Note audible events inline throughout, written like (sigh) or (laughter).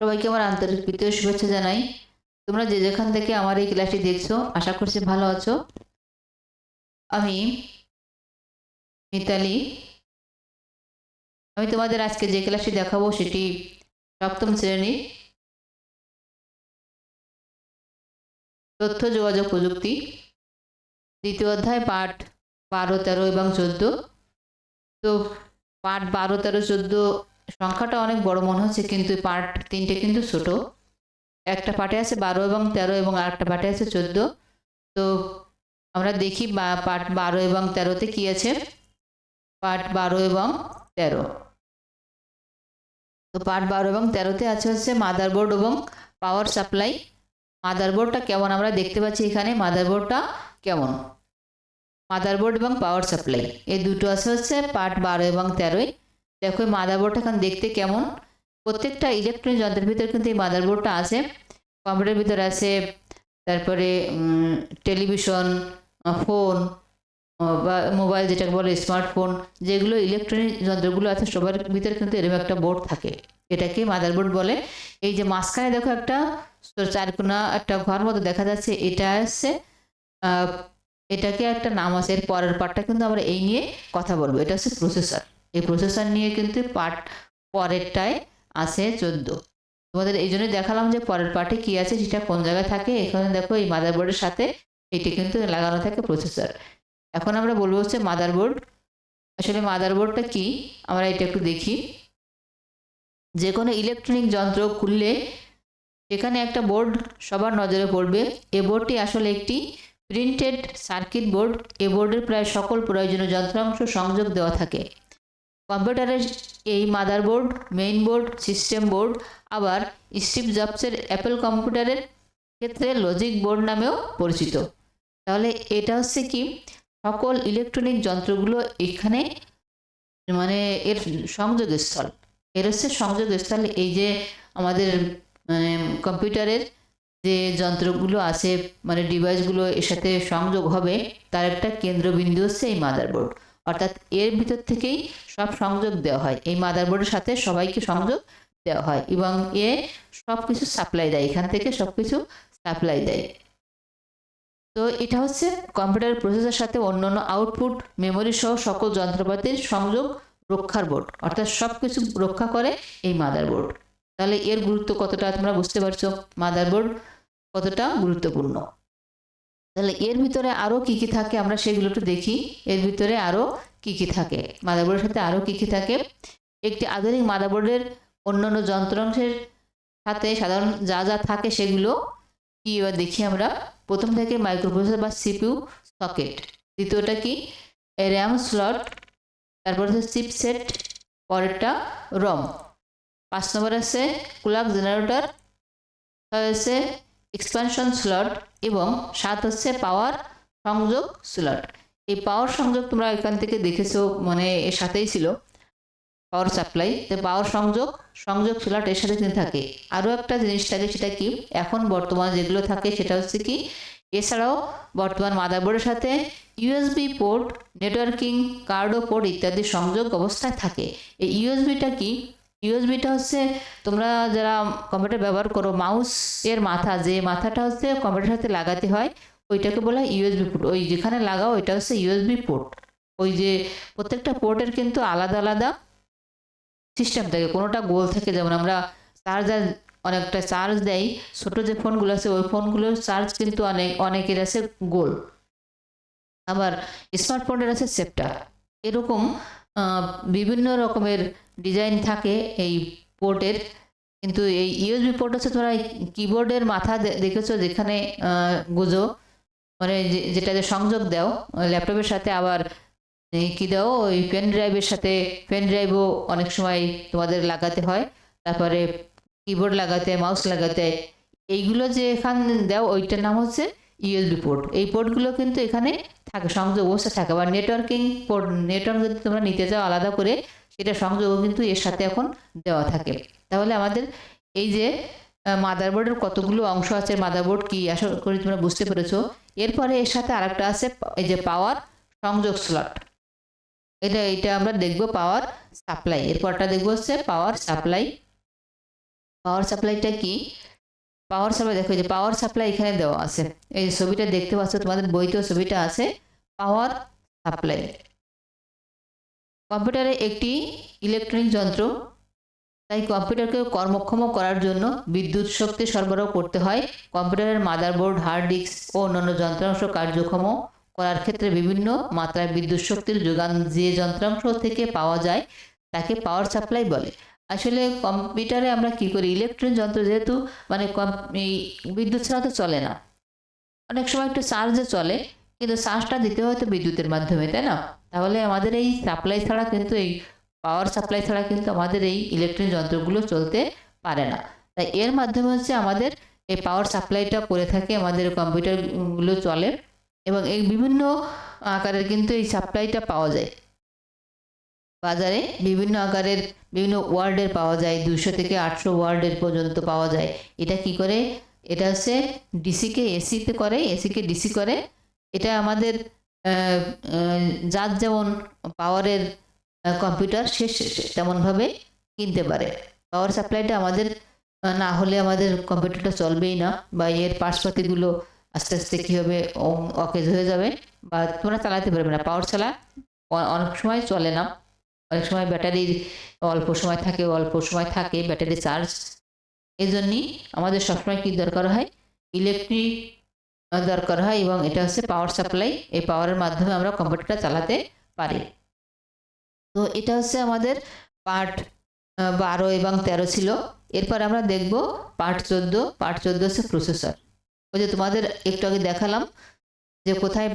সবাইকে আমার আন্তরিক প্রীতীয় শুভেচ্ছা জানাই। তোমরা যে যেখান থেকে আমার এই ক্লাসটি দেখছ, আশা করছি ভালো আছো। আমি মিতালি। আমি তোমাদের আজকে যে ক্লাসটি দেখাবো সেটি সপ্তম শ্রেণির তথ্য, যোগাযোগ, প্রযুক্তি। দ্বিতীয় অধ্যায়, পাঠ বারো, তেরো এবং চোদ্দ। তো পাঠ বারো, তেরো, চোদ্দ সংখ্যাটা অনেক বড় মনে হচ্ছে, কিন্তু পার্ট তিনটে কিন্তু ছোট। একটা পার্টে আছে বারো এবং তেরো এবং আরেকটা পার্টে আছে চোদ্দ। তো আমরা দেখি পার্ট বারো এবং তেরোতে কি আছে? পার্ট বারো এবং তেরো। তো পার্ট বারো এবং তেরোতে আছে হচ্ছে মাদারবোর্ড এবং পাওয়ার সাপ্লাই মাদারবোর্ডটা কেমন আমরা দেখতে পাচ্ছি এখানে? মাদারবোর্ডটা কেমন? মাদারবোর্ড এবং পাওয়ার সাপ্লাই এই দুটো আছে হচ্ছে পার্ট বারো এবং তেরোই দেখো এই মাদারবোর্ডটা এখন দেখতে কেমন? প্রত্যেকটা ইলেকট্রনিক যন্ত্রের ভিতরে কিন্তু এই মাদারবোর্ডটা আছে। কম্পিউটারের ভিতরে আছে, তারপরে টেলিভিশন ফোন বা মোবাইল যেটাকে বলে স্মার্টফোন যেগুলো ইলেকট্রনিক যন্ত্রগুলো আছে, সবার ভিতরে কিন্তু এরকম একটা বোর্ড থাকে। এটাকে মাদারবোর্ড বলে। এই যে মাঝখানে দেখো একটা চারকোনা একটা ঘর মতো দেখা যাচ্ছে। এটা হচ্ছে এটাকে একটা নাম আছে। এর পরের পার্টটা কিন্তু আমরা এই নিয়ে কথা বলব। এটা হচ্ছে প্রসেসর এই প্রসেসর নিয়ে কিন্তু পার্ট পরেরটায় আছে চোদ্দ। তোমাদের এই জন্যই দেখালাম যে পরের পার্টে কি আছে সেটা কোন জায়গায় থাকে। এখানে দেখো এই মাদারবোর্ডের সাথে এটি কিন্তু লাগানো থাকে প্রসেসর এখন আমরা বলব হচ্ছে মাদারবোর্ড আসলে মাদারবোর্ডটা কি? আমরা এটা একটু দেখি। যে কোনো ইলেকট্রনিক যন্ত্র খুললে সেখানে একটা বোর্ড সবার নজরে পড়বে। এ বোর্ডটি আসলে একটি প্রিন্টেড সার্কিট বোর্ড এ বোর্ডের প্রায় সকল প্রয়োজনীয় যন্ত্রাংশ সংযোগ দেওয়া থাকে। কম্পিউটারের এই motherboard, main board, system board, আবার স্টিভ জবসের অ্যাপেল কম্পিউটারের ক্ষেত্রে লজিক বোর্ড নামেও পরিচিত। তাহলে এটা হচ্ছে কি? সকল ইলেকট্রনিক যন্ত্রগুলো এখানে মানে এর সংযোগস্থল। এর হচ্ছে সংযোগস্থল। এই যে আমাদের মানে কম্পিউটারের যে যন্ত্রগুলো আছে মানে ডিভাইসগুলো এর সাথে সংযোগ হবে, তার একটা কেন্দ্রবিন্দু হচ্ছে এই মাদারবোর্ড। অর্থাৎ এর ভিতর থেকেই সব সংযোগ দেওয়া হয়। এই মাদারবোর্ডের সাথে সবাইকে সংযোগ দেওয়া হয় এবং এ সব কিছু সাপ্লাই দেয়। এখান থেকে সব কিছু সাপ্লাই দেয়। তো এটা হচ্ছে কম্পিউটার প্রসেসের সাথে অন্যান্য আউটপুট মেমোরি সহ সকল যন্ত্রপাতির সংযোগ রক্ষার বোর্ড অর্থাৎ সব কিছু রক্ষা করে এই মাদারবোর্ড তাহলে এর গুরুত্ব কতটা তোমরা বুঝতে পারছ? মাদারবোর্ড কতটা গুরুত্বপূর্ণ? তাহলে এর ভিতরে আরও কি কি থাকে আমরা সেগুলো একটু দেখি। এর ভিতরে আরও কি কি থাকে? মাদারবোর্ডের সাথে আরও কি কি থাকে? একটি আধুনিক মাদারবোর্ডের অন্যান্য যন্ত্রাংশের সাথে সাধারণ যা যা থাকে সেগুলো কি এবার দেখি আমরা। প্রথম থেকে মাইক্রোপ্রসেসর বা সিপিউ সকেট। দ্বিতীয়টা কি? RAM slot. তারপর হচ্ছে চিপসেট। পরেরটা রম। পাঁচ নম্বর আছে কুলাক জেনারেটর। ছয় হচ্ছে এক্সপানশন স্লট এবং সাত হচ্ছে পাওয়ার সংযোগ স্লট এই পাওয়ার সংযোগ তোমরা এখান থেকে দেখেছ মানে এর সাথেই ছিল পাওয়ার সাপ্লাই তো পাওয়ার সংযোগ সংযোগ স্লট এর সাথে থাকে। আরও একটা জিনিস থাকে, সেটা কি? এখন বর্তমানে যেগুলো থাকে, সেটা হচ্ছে কি? এছাড়াও বর্তমান মাদারবোর্ডের সাথে ইউএসবি পোর্ট নেটওয়ার্কিং কার্ডো পোর্ট ইত্যাদি সংযোগ অবস্থায় থাকে। এই ইউএসবিটা কি? ইউএসবিটা হচ্ছে তোমরা যারা কম্পিউটার ব্যবহার করো মাউস এর মাথা, যে মাথাটা হচ্ছে কম্পিউটার সাথে লাগাতে হয়, ওইটাকে বলা হয় ইউএসবি পোর্ট ওই যেখানে লাগাও, ওইটা হচ্ছে ইউএসবি পোর্ট ওই যে প্রত্যেকটা পোর্টের কিন্তু আলাদা আলাদা সিস্টেম থাকে। কোনোটা গোল থাকে, যেমন আমরা চার্জার অনেকটা চার্জ দেয় ছোটো যে ফোনগুলো আছে, ওই ফোনগুলোর চার্জ কিন্তু অনেক, অনেকের আছে গোল। আবার স্মার্টফোনের আছে সেপ্টা এরকম বিভিন্ন রকমের ডিজাইন থাকে এই পোর্টের কিন্তু এই ইউএসবি পোর্ট হচ্ছে তোমরা কিবোর্ডের মাথা দেখেছ যেখানে গুজো? মানে যেটাতে সংযোগ দাও ল্যাপটপের সাথে আবার কি দাও? ওই পেন ড্রাইভের সাথে পেন ড্রাইভও অনেক সময় তোমাদের লাগাতে হয়। তারপরে কিবোর্ড লাগাতে মাউস লাগাতে, এইগুলো যে এখান দাও, ওইটার নাম হচ্ছে ইউএসবি পোর্ট এই পোর্টগুলো কিন্তু এখানে থাকে, সংযোগ অবস্থা থাকে। বা নেটওয়ার্কিং পোর্ট নেটওয়ার্ক যদি তোমরা নিতে চাও আলাদা করে, সেটা সংযোগও কিন্তু এর সাথে এখন দেওয়া থাকে। তাহলে আমাদের এই যে মাদারবোর্ডের কতগুলো অংশ আছে মাদারবোর্ড কি, আশা করি তোমরা বুঝতে পেরেছ। এরপরে এর সাথে আরেকটা আছে, এই যে পাওয়ার সংযোগ স্লট এটা এটা আমরা দেখব পাওয়ার সাপ্লাই এরপরটা দেখব হচ্ছে পাওয়ার সাপ্লাই পাওয়ার সাপ্লাইটা কি? পাওয়ার সাপ্লাই দেখো যে পাওয়ার সাপ্লাই এখানে দেওয়া আছে। এই যে ছবিটা দেখতে পাচ্ছ, তোমাদের বইতেও ছবিটা আছে পাওয়ার সাপ্লাই কম্পিউটারে একটি ইলেকট্রনিক যন্ত্র, তাই কম্পিউটারকে কর্মক্ষম করার জন্য বিদ্যুৎ শক্তি সরবরাহ করতে হয়। কম্পিউটারের মাদারবোর্ড হার্ড ডিস্ক ও অন্যান্য যন্ত্রাংশ কার্যক্ষম করার ক্ষেত্রে বিভিন্ন মাত্রায় বিদ্যুৎ শক্তির যোগান যে যন্ত্রাংশ থেকে পাওয়া যায়, তাকে পাওয়ার সাপ্লাই বলে। আসলে কম্পিউটারে আমরা কি করি? ইলেকট্রনিক যন্ত্র যেহেতু মানে বিদ্যুৎ ছাড়া তো চলে না। অনেক সময় একটু চার্জে চলে, কিন্তু চার্জটা দিতে হয় তো বিদ্যুতের মাধ্যমে, তাই না? তাহলে আমাদের এই সাপ্লাই ছাড়া কিন্তু এই পাওয়ার সাপ্লাই ছাড়া কিন্তু আমাদের এই ইলেকট্রনিক যন্ত্রগুলো চলতে পারে না। তাই এর মাধ্যমে হচ্ছে আমাদের এই পাওয়ার সাপ্লাইটা করে থাকে আমাদের কম্পিউটারগুলো চলে এবং এই বিভিন্ন আকারের কিন্তু এই সাপ্লাইটা পাওয়া যায়। বাজারে বিভিন্ন আকারের, বিভিন্ন ওয়ার্ডের পাওয়া যায় দুশো থেকে আটশো ওয়ার্ডের পর্যন্ত পাওয়া যায়। এটা কি করে? এটা হচ্ছে ডিসিকে এসিতে করে, এসিকে ডিসি করে। এটা আমাদের যার যেমন পাওয়ারের কম্পিউটার, সে তেমনভাবে কিনতে পারে। পাওয়ার সাপ্লাইটা আমাদের না হলে আমাদের কম্পিউটারটা চলবেই না বা এর পার্টসপাতিগুলো আস্তে আস্তে কী হবে অকেজ হয়ে যাবে বা তোমরা চালাতে পারবে না। পাওয়ার ছাড়া অনেক সময় চলে না। অনেক সময় ব্যাটারির অল্প সময় থাকে, অল্প সময় থাকে, ব্যাটারি চার্জ। এই জন্যই আমাদের সবসময় কী দরকার হয়? ইলেকট্রিক দরকার হয় এবং এটা হচ্ছে পাওয়ার সাপ্লাই এই পাওয়ারের মাধ্যমে আমরা কম্পিউটারটা চালাতে পারি। তো এটা হচ্ছে আমাদের পার্ট বারো এবং তেরো ছিল। এরপর আমরা দেখব পার্ট চোদ্দ। পার্ট চোদ্দ হচ্ছে প্রসেসর ওই যে তোমাদের একটু আগে দেখালাম যে কোথায়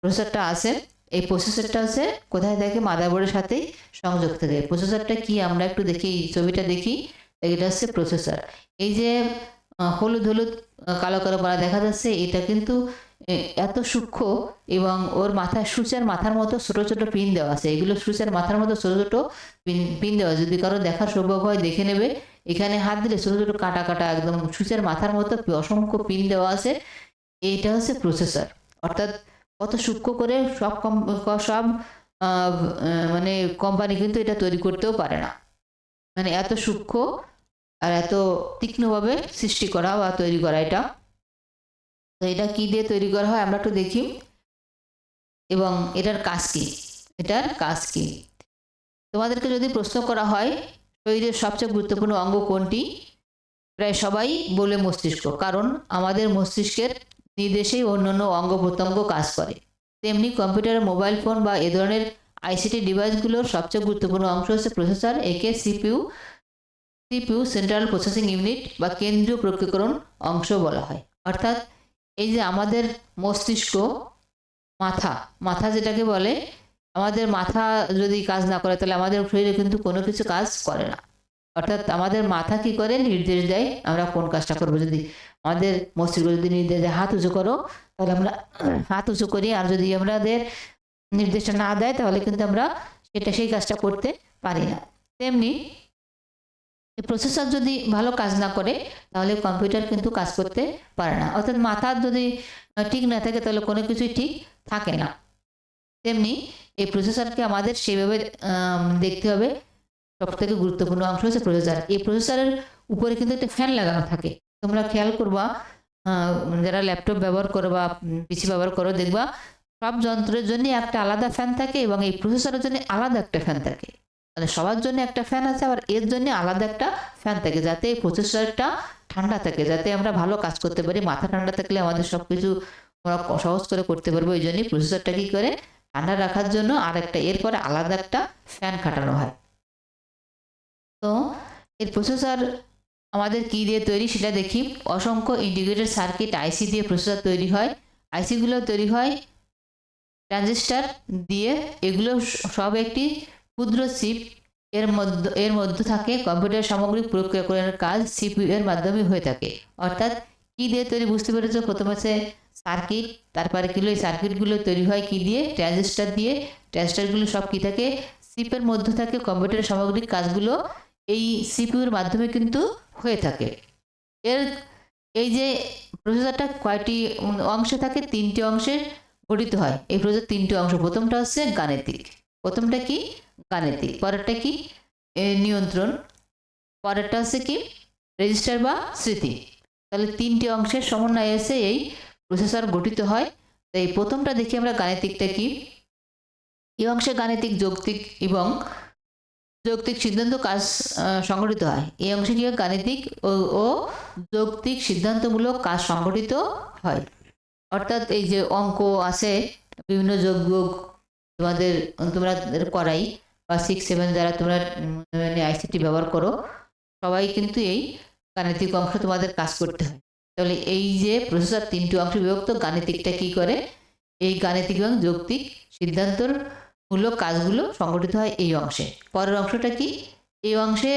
প্রসেসরটা আছে। এই প্রসেসরটা হচ্ছে কোথায় থাকে মাদারবোর্ডের সাথেই সংযোগ থাকে। প্রসেসরটা কি? আমরা একটু দেখি ছবিটা দেখি। এটা হচ্ছে প্রসেসর এই যে হলুদ হলুদ কালো কালো পাড়া দেখা যাচ্ছে, এটা কিন্তু এত সূক্ষ্ম এবং ওর মাথায় সূচের মাথার মতো ছোট ছোট পিন দেওয়া আছে। এগুলো সূচের মাথার মতো ছোট ছোট পিন পিন দেওয়া। যদি কারও দেখার সৌভাগ্য হয়, দেখে নেবে। এখানে হাত দিলে ছোট ছোট কাটা কাটা, একদম সূচের মাথার মতো অসংখ্য পিন দেওয়া আছে। এইটা হচ্ছে প্রসেসর অর্থাৎ কত সূক্ষ্ম করে সব সব মানে কোম্পানি কিন্তু এটা তৈরি করতেও পারে না। মানে এত সূক্ষ্ম আর এত তীক্ষ্ণভাবে সৃষ্টি করা বা তৈরি করা এটা। তো এটা কী দিয়ে তৈরি করা হয় আমরা একটু দেখি। এবং এটার কাজ কি? এটার কাজ কী? তোমাদেরকে যদি প্রশ্ন করা হয়, শরীরের সবচেয়ে গুরুত্বপূর্ণ অঙ্গ কোনটি? প্রায় সবাই বলে মস্তিষ্ক, কারণ আমাদের মস্তিষ্কের নির্দেশেই অন্যান্য অঙ্গ প্রত্যঙ্গ কাজ করে। তেমনি কম্পিউটার, মোবাইল ফোন বা এ ধরনের আইসিটি ডিভাইসগুলোর সবচেয়ে গুরুত্বপূর্ণ অংশ হচ্ছে প্রসেসর, একে CPU CPU central processing unit বা কেন্দ্রীয় প্রক্রিয়াকরণ অংশ বলা হয়। অর্থাৎ এই যে আমাদের মস্তিষ্ক, মাথা মাথা যেটাকে বলে, আমাদের মাথা যদি কাজ না করে তাহলে আমাদের শরীরে কিন্তু কোনো কিছু কাজ করে না। অর্থাৎ আমাদের মাথা কি করে? নির্দেশ দেয়, আমরা কোন কাজটা করব? যদি আমাদের মস্তিষ্ক যদি নির্দেশ দেয়, হাত উঁচু করো, তাহলে আমরা (clears throat) হাত উঁচু করি। আর যদি আমাদের নির্দেশটা না দেয়, তাহলে কিন্তু আমরা সেটা সেই কাজটা করতে পারি না। তেমনি প্রসেসর যদি ভালো কাজ না করে, তাহলে কম্পিউটার কিন্তু কাজ করতে পারে না। অর্থাৎ মাথা যদি ঠিক না থাকে, তাহলে কোনো কিছুই ঠিক থাকে না। তেমনি এই প্রসেসরকে আমাদের সেভাবে দেখতে হবে। সব থেকে গুরুত্বপূর্ণ অংশ হচ্ছে প্রসেসর এই প্রসেসরের উপরে কিন্তু একটা ফ্যান লাগানো থাকে। তোমরা খেয়াল করবা যারা ল্যাপটপ ব্যবহার করো বা পিসি ব্যবহার করো, দেখবা সব যন্ত্রের জন্য একটা আলাদা ফ্যান থাকে এবং এই প্রসেসরের জন্য আলাদা একটা ফ্যান থাকে। মানে সবার জন্য একটা ফ্যান আছে, আবার এর জন্য আলাদা একটা ফ্যান থাকে যাতে এই প্রসেসরটা ঠান্ডা থাকে, যাতে আমরা ভালো কাজ করতে পারি, মাথা ঠান্ডা থাকলে আমাদের সব কিছু আমরা সহজ করে করতে পারব, এই জন্যই প্রসেসরটা কি করে ঠান্ডা রাখার জন্য আর একটা এরপরে আলাদা একটা ফ্যান খাটানো হয়। তো এর প্রসেসর আমাদের কি দিয়ে তৈরি সেটা দেখি। অসংখ্য ইন্টিগ্রেটেড সার্কিট আইসি দিয়ে প্রসেসর তৈরি হয়। আইসিগুলো তৈরি হয় ট্রানজিস্টার দিয়ে। এগুলো সব একটি ক্ষুদ্র চিপ এর মধ্যে এর মধ্যে থাকে কম্পিউটার সামগ্রিক প্রক্রিয়াকরণের কাজ সিপিইউ এর মাধ্যমে হয়ে থাকে। অর্থাৎ কি দিয়ে তৈরি বুঝতে পেরেছ? প্রথমে হচ্ছে সার্কিট তারপরে কিলো এই সার্কিটগুলো তৈরি হয় কি দিয়ে? ট্রানজিস্টার দিয়ে। ট্রানজিস্টারগুলো সব কি থাকে? চিপের মধ্যে থাকে কম্পিউটার সামগ্রিক কাজগুলো। এই সিপিইউর মাধ্যমে কিন্তু হয়ে থাকে। এর, এই যে প্রসেসরটা কয়টি অংশে থাকে, তিনটি অংশে গঠিত হয়। এই প্রসেসর তিনটি অংশ, প্রথমটা হচ্ছে গাণিতিক। প্রথমটা কি? গাণিতিক। পরেরটা কি? নিয়ন্ত্রণ। পরেরটা হচ্ছে কি? রেজিস্টার বা স্মৃতি। তাহলে তিনটি অংশের সমন্বয়ে এসে এই প্রসেসর গঠিত হয়। তাই প্রথমটা দেখি আমরা গাণিতিকটা কি? এই অংশে গাণিতিক, যৌক্তিক এবং যৌক্তিক সিদ্ধান্ত কাজ সংগঠিত হয়। এই অংশে কি গাণিতিক ও যৌক্তিক সিদ্ধান্তমূলক কাজ সংগঠিত হয়। অর্থাৎ এই যে অঙ্ক আছে, বিভিন্ন যোগ, বিয়োগ তোমাদের, তোমরা করাই, বা সিক্স সেভেন যারা তোমরা আইসিটি ব্যবহার করো, সবাই কিন্তু এই গাণিতিক অংশ তোমাদের কাজ করতে হয়। তাহলে এই যে প্রসেসর তিনটি অংশ বিভক্ত, গাণিতিকটা কি করে? এই গাণিতিক এবং যৌক্তিক সিদ্ধান্তর মূলক কাজগুলো সংগঠিত হয় এই অংশে। পরের অংশটা কি? এই অংশে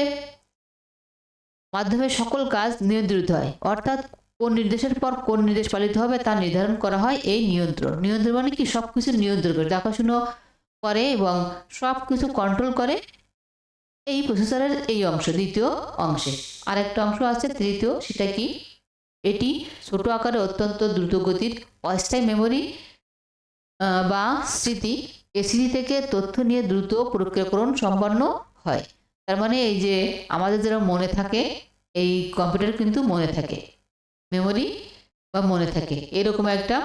মাধ্যমে সকল কাজ নিয়ন্ত্রিত হয়। অর্থাৎ কোন নির্দেশের পর কোন নির্দেশ পালিত হবে তা নির্ধারণ করা হয় এই নিয়ন্ত্রণ। নিয়ন্ত্রণ মানে কি? সব কিছু নিয়ন্ত্রণ করে, দেখাশুনো করে এবং সব কিছু কন্ট্রোল করে এই প্রসেসরের এই অংশ, দ্বিতীয় অংশে। আরেকটা অংশ আছে, তৃতীয়, সেটা কি? এটি ছোট আকারে অত্যন্ত দ্রুতগতির অস্থায়ী মেমোরি বা স্মৃতি স্মৃতি থেকে তথ্য নিয়ে দ্রুত প্রক্রিয়াকরণ সম্পন্ন হয়। তার মানে এই যে আমাদের যারা মনে থাকে, এই কম্পিউটার কিন্তু মনে থাকে, মেমোরি বা মনে থাকে। এরকম একটা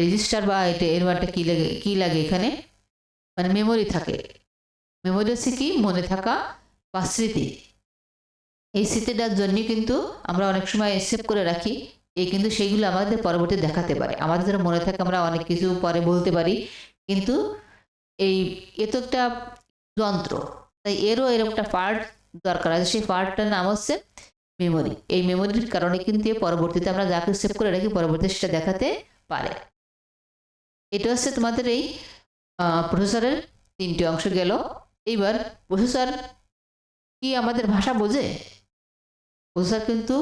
রেজিস্টার বা এটা এর একটা কী লাগে কী লাগে এখানে? মানে মেমোরি থাকে। মেমোরি হচ্ছে কি? মনে থাকা বা স্মৃতি। এই স্মৃতিটার জন্য কিন্তু আমরা অনেক সময় সেভ করে রাখি। এই কিন্তু সেইগুলো আমাদের পরবর্তী দেখাতে পারে। আমাদের যারা মনে থাকে আমরা অনেক কিছু পরে বলতে পারি। কিন্তু এই এ তো একটা যন্ত্র, তাই এরও এরকম একটা পার্ট দরকার আছে। সেই পার্টটার নাম হচ্ছে মেমোরি এই মেমোরির কারণে কিন্তু পরবর্তীতে আমরা যাকে সেভ করে রাখি, পরবর্তীতে সেটা দেখাতে পারে। এটা হচ্ছে তোমাদের এই প্রসেসরের তিনটি অংশ গেল। এইবার প্রসেসর কি আমাদের ভাষা বোঝে? প্রসেসর কিন্তু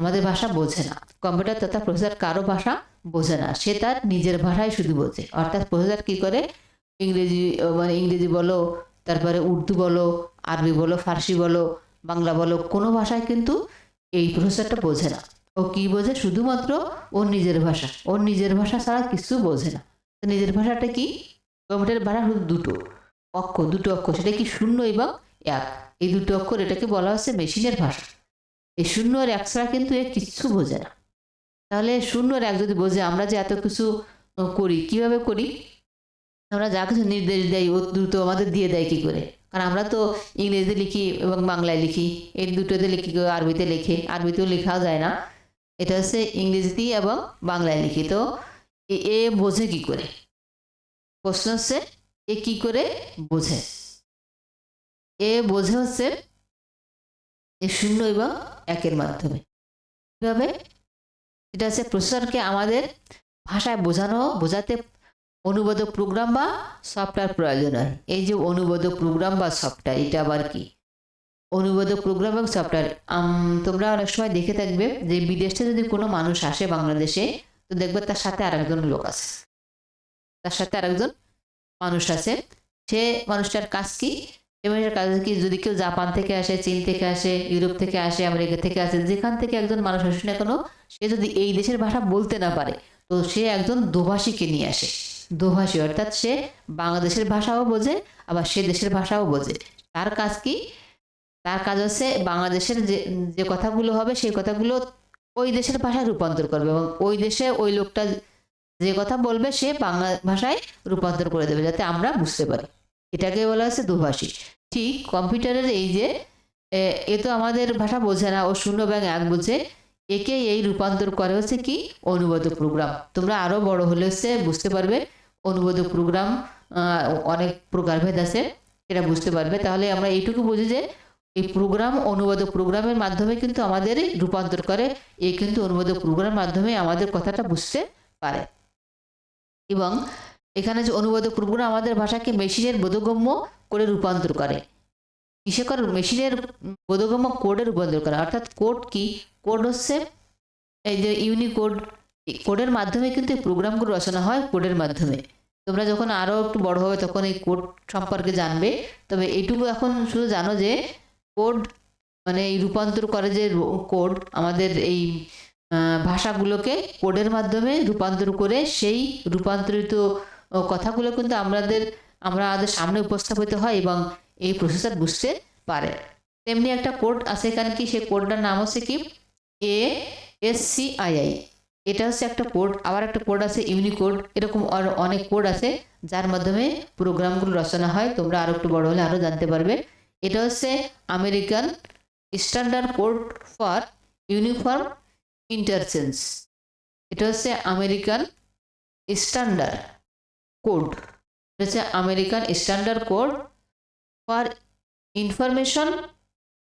আমাদের ভাষা বোঝে না। কম্পিউটার তথা প্রসেসর কারও ভাষা বোঝে না। সে তার নিজের ভাষায় শুধু বোঝে। অর্থাৎ প্রসেসর কি করে? ইংরেজি মানে ইংরেজি বলো, তারপরে উর্দু বলো, আরবি বলো, ফার্সি বলো, বাংলা বলো, কোনো ভাষায় কিন্তু এই প্রসেসরটা বোঝে না। ও কি বোঝে? শুধুমাত্র ওর নিজের ভাষা। ওর নিজের ভাষা ছাড়া কিছু বোঝে না। নিজের ভাষাটা কি? কম্পিউটারের ভাষা শুধু দুটো অক্ষর দুটো অক্ষর সেটা কি শূন্য এবং এক। এই দুটো অক্ষর এটাকে বলা হচ্ছে মেশিনের ভাষা। এই শূন্য আর এক ছাড়া কিন্তু এ কিচ্ছু বোঝে না। তাহলে শূন্য আর এক যদি বোঝে, আমরা যে এত কিছু করি, কীভাবে করি? আমরা যা কিছু নির্দেশ দেয় ও দ্রুত আমাদের দিয়ে দেয় কি করে? কারণ আমরা তো ইংরেজিতে লিখি এবং বাংলায় লিখি। এই দুটোতে লিখি আরবিতে লেখে, আরবিতেও লেখাও যায় না। এটা হচ্ছে ইংরেজিতেই এবং বাংলায় লিখি। তো এ বোঝে কি করে? প্রশ্ন হচ্ছে, এ কি করে বোঝে? এ বোঝে হচ্ছে, এ শূন্য এবং একের মাধ্যমে। কীভাবে? এটা হচ্ছে প্রসেসরকে আমাদের ভাষায় বোঝানো, বোঝাতে অনুবাদক প্রোগ্রাম বা সফটওয়্যার প্রয়োজন হয়। এই যে অনুবাদক প্রোগ্রাম বা সফটওয়্যার এটা আবার কি? অনুবাদক প্রোগ্রাম এবং সফটওয়্যার তোমরা অনেক সময় দেখে থাকবে যে বিদেশে যদি কোনো মানুষ আসে বাংলাদেশে, তো দেখবে তার সাথে আরেকজন লোক আছে। তার সাথে আরেকজন মানুষ আছে। সে মানুষটার কাজ কি? এবং কাজ কি যদি কেউ জাপান থেকে আসে, চীন থেকে আসে, ইউরোপ থেকে আসে, আমেরিকা থেকে আসে, যেখান থেকে একজন মানুষ আসে না কেন, সে যদি এই দেশের ভাষা বলতে না পারে, তো সে একজন দোভাষীকে নিয়ে আসে। দোভাষী অর্থাৎ সে বাংলাদেশের ভাষাও বোঝে, আবার সে দেশের ভাষাও বোঝে। তার কাজ কি? তার কাজ হচ্ছে বাংলাদেশের যে যে কথাগুলো হবে, সেই কথাগুলো ওই দেশের ভাষায় রূপান্তর করবে এবং ওই দেশে ওই লোকটা যে কথা বলবে, সে বাংলা ভাষায় রূপান্তর করে দেবে, যাতে আমরা বুঝতে পারি। এটাকে বলা হচ্ছে দুভাষী। ঠিক কম্পিউটারের এই যে এ, তো আমাদের ভাষা বোঝে না ও শূন্য ব্যাং এক বোঝে। একে এই রূপান্তর করে হচ্ছে কি? অনুবাদক প্রোগ্রাম। তোমরা আরও বড় হলে হচ্ছে বুঝতে পারবে অনুবাদক প্রোগ্রাম অনেক প্রকারভেদ আছে এটা বুঝতে পারবে। তাহলে আমরা এইটুকু বুঝি যে এই প্রোগ্রাম অনুবাদক প্রোগ্রামের মাধ্যমে কিন্তু আমাদের রূপান্তর করে এই কিন্তু অনুবাদক প্রোগ্রামের মাধ্যমে আমাদের কথাটা বুঝতে পারে। এবং এখানে যে অনুবাদক প্রোগ্রাম আমাদের ভাষাকে মেশিনের বোধগম্য করে রূপান্তর করে। কিসে করে? মেশিনের বোধগম্য কোডে রূপান্তর করে। অর্থাৎ কোড কি? কোড হচ্ছে এই যে ইউনিকোড, কোডের মাধ্যমে কিন্তু প্রোগ্রামগুলো রচনা হয় কোডের মাধ্যমে। তোমরা যখন আরও একটু বড় হবে তখন এই কোড সম্পর্কে জানবে। তবে এইটুকু এখন শুধু জানো যে কোড মানে এই রূপান্তর করে যে কোড আমাদের এই ভাষাগুলোকে কোডের মাধ্যমে রূপান্তর করে সেই রূপান্তরিত কথাগুলো কিন্তু আমাদের, আমরা আমাদের সামনে উপস্থাপিত হয় এবং এই প্রসেসর বুঝতে পারে। তেমনি একটা কোড আছে এখানে কি? সেই কোডটার নাম হচ্ছে কি? A S C I I এটা হচ্ছে একটা কোড আবার একটা কোড আছে ইউনিকোড এরকম অনেক কোড আছে যার মাধ্যমে প্রোগ্রামগুলো রচনা হয়। তোমরা আরও একটু বড় হলে আরও জানতে পারবে। এটা হচ্ছে American standard code for uniform interchange এটা হচ্ছে আমেরিকান স্ট্যান্ডার্ড কোড। হচ্ছে American standard code for information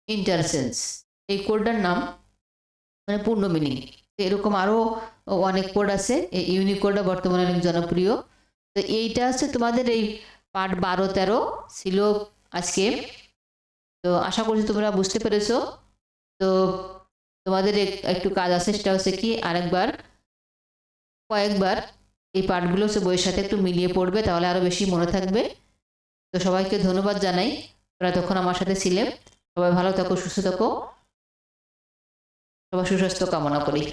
interchange এই কোডটার নাম মানে পূর্ণ মিনিং। এরকম আরও অনেক কোড আছে। এই ইউনিকোডটা বর্তমানে অনেক জনপ্রিয়। তো এইটা হচ্ছে তোমাদের এই পার্ট বারো তেরো ছিল আজকে। তো আশা করছি তোমরা বুঝতে পেরেছ। তো তোমাদের একটু কাজ আছে, সেটা হচ্ছে কি আরেকবার, কয়েকবার এই পাঠগুলো সে বইয়ের সাথে একটু মিলিয়ে পড়বে, তাহলে আরও বেশি মনে থাকবে। তো সবাইকে ধন্যবাদ জানাই। তোরা তখন আমার সাথে ছিলেন সবাই ভালো থাকো, সুস্থ থাকো। সবার সুস্বাস্থ্য কামনা করি।